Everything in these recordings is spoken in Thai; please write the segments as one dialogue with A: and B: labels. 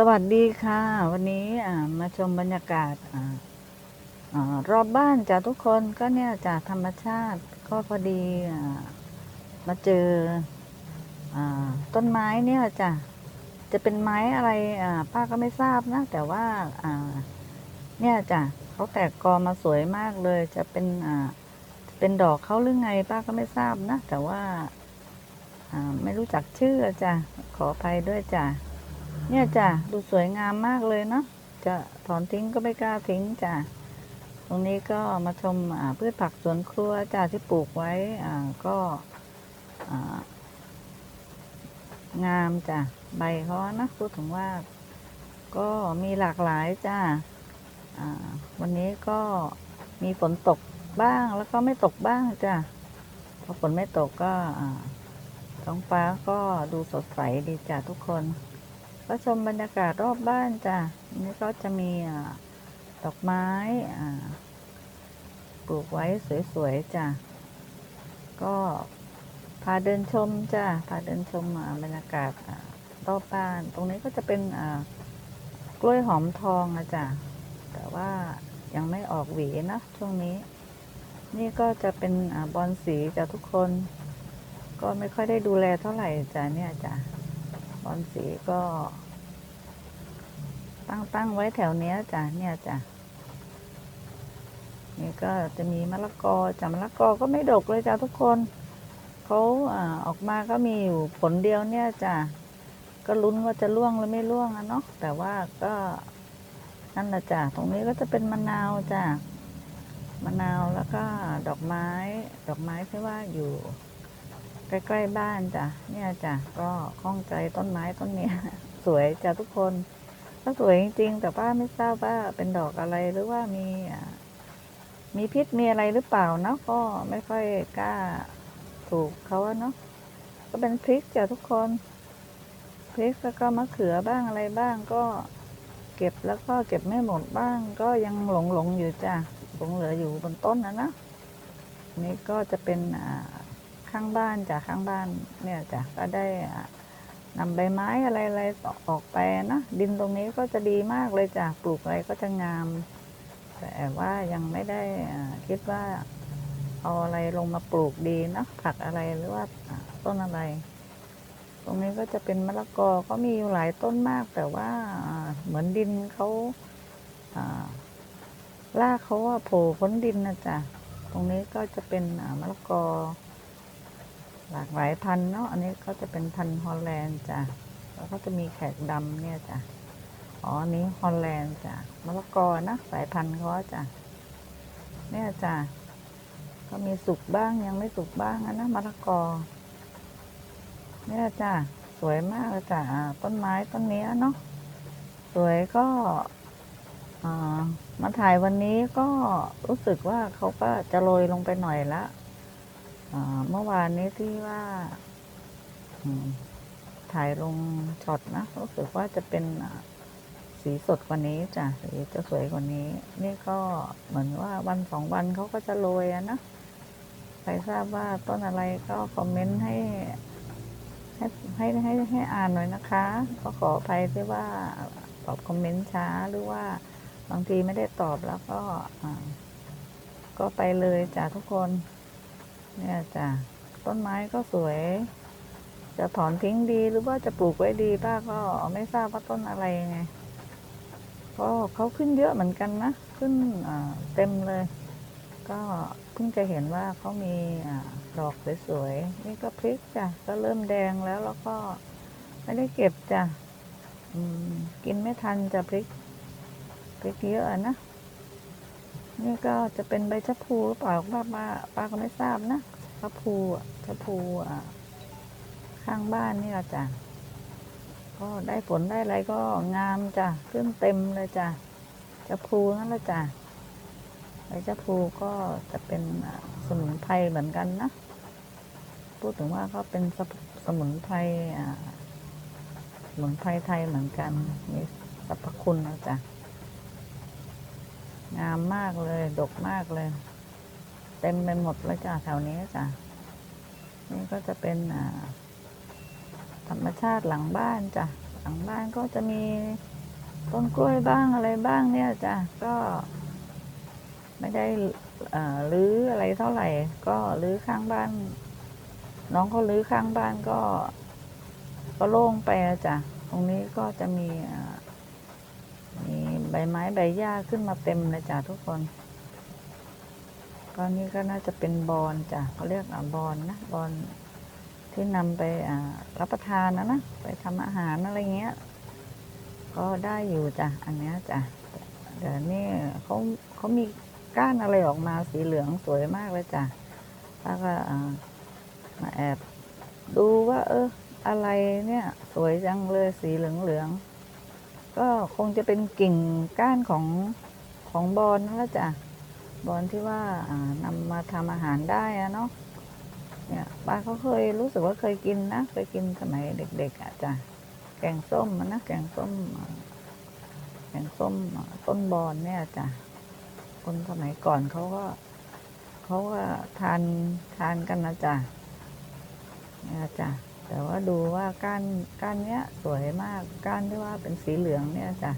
A: สวัสดีค่ะ วันนี้มาชมบรรยากาศออรอบบ้านจ้ะทุกคนก็เนี่ยจากธรรมชาติก็พอดีอมาเจออต้นไม้เนี่ยจ้ะจะเป็นไม้อะไรป้าก็ไม่ทราบนะ แต่ว่าเนี่ยจ้ะเขาแตกกอมาสวยมากเลย จะเป็นเป็นดอกเขาหรือไงป้าก็ไม่ทราบนะ แต่ว่าอ่าไม่รู้จักชื่อจ้ะขออภัยด้วยจ้ะ เนี่ยจ้ะดูสวยงามมากเลยเนาะจะถอนทิ้งก็ไม่กล้าทิ้งจ้ะตรงนี้ก็มาชมพืชผักสวนครัวจ้ะที่ปลูกไว้อ่าก็อ่างามจ้ะใบเขานะพูดถึงว่า ก็มีหลากหลายจ้ะอ่าวันนี้ก็มีฝนตกบ้างแล้วก็ไม่ตกบ้างจ้ะพอฝนไม่ตกก็อ่าท้องฟ้าก็ดูสดใสดีจ้ะทุกคน ก็ชมบรรยากาศรอบบ้านจ้ะนี่ก็จะมีดอกไม้ปลูกไว้สวยๆจ้ะ ก็พาเดินชมจ้ะ พาเดินชมบรรยากาศรอบบ้าน ตรงนี้ก็จะเป็นกล้วยหอมทองอะจ้ะ แต่ว่ายังไม่ออกหวีนะช่วงนี้ นี่ก็จะเป็นอบอนสีจ้ะทุกคน ก็ไม่ค่อยได้ดูแลเท่าไหร่จ้ะเนี่ยจ้ะบอนสีก็ ตั้งตั้งไว้แถวเนี้ยจ้ะเนี่ยจ้ะนี่ก็จะมีมะละกอจ้ะมะละกอก็ไม่ดกเลยจ้ะทุกคนเขาอ่าออกมาก็มีอยู่ผลเดียวเนี่ยจ้ะก็ลุ้นว่าจะร่วงหรือไม่ร่วงอะเนาะแต่ว่าก็นั่นแหละจ้ะตรงนี้ก็จะเป็นมะนาวจ้ะมะนาวแล้วก็ดอกไม้ ดอกไม้ที่ว่าอยู่ ใกล้ๆบ้านจ้ะเนี่ยจ้ะก็คล้องใจต้นไม้ต้นเนี้ย สวยจ้ะทุกคน ก็สวยจริงๆ แต่ป้าไม่ทราบว่าเป็นดอกอะไรหรือว่ามีมีพิษมีอะไรหรือเปล่าเนาะก็ไม่ค่อยกล้าถูกเขาเนาะก็เป็นพริกจ้ะทุกคนพริกแล้วก็มะเขือบ้างอะไรบ้างก็เก็บแล้วก็เก็บไม่หมดบ้าง ก็ยังหลงหลงอยู่จ้ะหลงเหลืออยู่บนต้นนะนะนี่ก็จะเป็นข้างบ้านจากข้างบ้านเนี่ยจ้ะก็ได้อะ นำใบไม้อะไรอะไรออกไปนะดินตรงนี้ก็จะดีมากเลยจ้ะปลูกอะไรก็จะงาม แต่ว่ายังไม่ได้คิดว่าเอาอะไรลงมาปลูกดีนะผักอะไรหรือว่าต้นอะไร ตรงนี้ก็จะเป็นมะละกอก็มีอยู่หลายต้นมาก แต่ว่าเหมือนดินเขาอ่ากเขาว่าโผล่พ้นดินนะจ๊ะตรงนี้ก็จะเป็นมะละกอ หลากหลายพันเนาะอันนี้ก็จะเป็นพันฮอลแลนด์จ้ะแล้วก็จะมีแขกดำเนี่ยจ้ะอ๋ออันนี้ฮอลแลนด์จ้ะมะละกอนะสายพันธุ์เขาจ้ะเนี่ยจ้ะก็มีสุกบ้างยังไม่สุกบ้างอะนะมะละกอเนี่ยจ้ะสวยมากเลยจ้ะต้นไม้ต้นเนี้ยเนาะสวยก็อ่ามาถ่ายวันนี้ก็รู้สึกว่าเขาก็จะโรยลงไปหน่อยละ เมื่อวานนี้ที่ว่าถ่ายลงช็อตนะรู้สึกว่าจะเป็นสีสดกว่านี้จ้ะสีจะสวยกว่านี้ นี่ก็เหมือนว่าวันสองวันเขาก็จะโรยอะนะใครทราบว่าต้นอะไรก็คอมเมนต์ให้ให้ให้ให้ให้อ่านหน่อยนะคะ ก็ขออภัยที่ว่าตอบคอมเมนต์ช้าหรือว่าบางทีไม่ได้ตอบแล้วก็ก็ไปเลยจ้ะทุกคน เนี่ยจ้ะต้นไม้ก็สวย จะถอนทิ้งดีหรือว่าจะปลูกไว้ดีป้าก็ไม่ทราบว่าต้นอะไรไงก็เขาขึ้นเยอะเหมือนกันนะ ขึ้นเต็มเลย ก็เพิ่งจะเห็นว่าเขามีดอกสวยๆนี่ก็พริกจ้ะก็เริ่มแดงแล้วแล้วก็ไม่ได้เก็บจ้ะกินไม่ทันจ้ะพริกพริกเยอะนะ นี่ก็จะเป็นใบชะพูหรือเปล่าป้าป้าป้าก็ไม่ทราบนะชะพูอะชะพูอะข้างบ้านนี่ละจ้ะก็ได้ผลได้อะไรก็งามจ้ะขึ้นเต็มเลยจ้ะชะพูนั่นละจ้ะใบชะพูก็จะเป็นสมุนไพรเหมือนกันนะพูดถึงว่าก็เป็นสมุสมุนไพรอะสมุนไพรไทยเหมือนกันมีสรรพคุณนะจ้ะ งามมากเลย ดกมากเลย เต็มไปหมดเลยจ้ะแถวนี้จ้ะ นี่ก็จะเป็นธรรมชาติหลังบ้านจ้ะ หลังบ้านก็จะมีต้นกล้วยบ้างอะไรบ้างเนี่ยจ้ะ ก็ ไม่ได้รื้ออะไรเท่าไหร่ ก็รื้อข้างบ้าน น้องเขารื้อข้างบ้านก็ ก็โล่งไปจ้ะ ตรงนี้ก็จะมีมี ไม้ใบหญ้าขึ้นมาเต็มเลยจ้ะทุกคนก็นี่ก็น่าจะเป็นบอนจ้ะเขาเรียกอะบอนนะบอนที่นำไปอ่ารับประทานนะนะไปทำอาหารอะไรเงี้ย ก็ได้อยู่จ้ะอันเนี้ยจ้ะเดี๋ยวนี่เขาเขามีก้านอะไรออกมาสีเหลืองสวยมากเลยจ้ะแล้วก็มาแอบดูว่า เอออะไรเนี่ย สวยจังเลยสีเหลืองเหลือง ก็คงจะเป็นกิ่งก้านของของบอนนั่นแหละจ้ะบอลที่ว่าอ่านำมาทำอาหารได้อะเนาะเนี่ยป้าเขาเคยรู้สึกว่าเคยกินนะ เคยกินสมัยเด็ก ๆอะจ้ะแกงส้มนะแกงส้มแกงส้มต้นบอนเนี่ยจ้ะคนสมัยก่อนเขาก็เขาก็ทานทานกันนะจ้ะเนี่ยจ้ะ แต่ว่าดูว่าก้านก้านเนี้ยสวยมากก้านที่ว่าเป็นสีเหลืองเนี่ยจ้ะ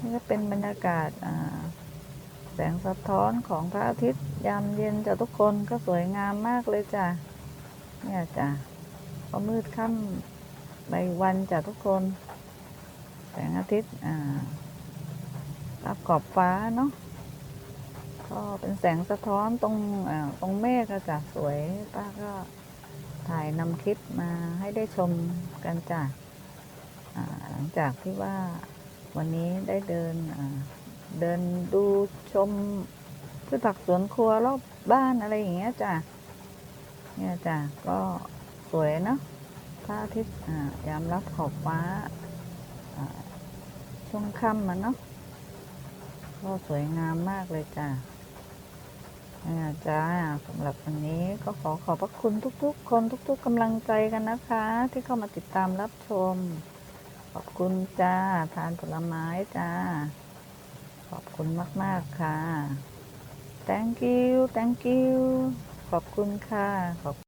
A: นี่ก็เป็นบรรยากาศแสงสะท้อนของพระอาทิตย์ยามเย็นจ้ะทุกคนก็สวยงามมากเลยจ้ะเนี่ยจ้ะพอมืดค่ำใบวันจ้ะทุกคน แสงอาทิตย์อ่ารับขอบฟ้าเนาะก็เป็นแสงสะท้อนตรงอ่าตรงเมฆอะจ้ะสวยป้าก็ ถ่ายนำคลิปมาให้ได้ชมกันจ้ะหลังจากที่ว่าวันนี้ได้เดินเดินดูชมพืชผักสวนครัวรอบบ้านอะไรอย่างเงี้ยจ้ะเนี่ยจ้ะก็สวยเนาะพระอาทิตย์อ่ายามรับขอบฟ้าช่วงค่ำมันเนาะก็สวยงามมากเลยจ้ะ นะจ้าสำหรับวันนี้ก็ขอขอบพระคุณทุก ๆ คนทุก ๆกำลังใจกันนะคะ ที่เข้ามาติดตามรับชม ขอบคุณจ้า ทานผลไม้จ้า ขอบคุณมาก ๆ ค่ะ thank you thank you ขอบคุณค่ะขอบ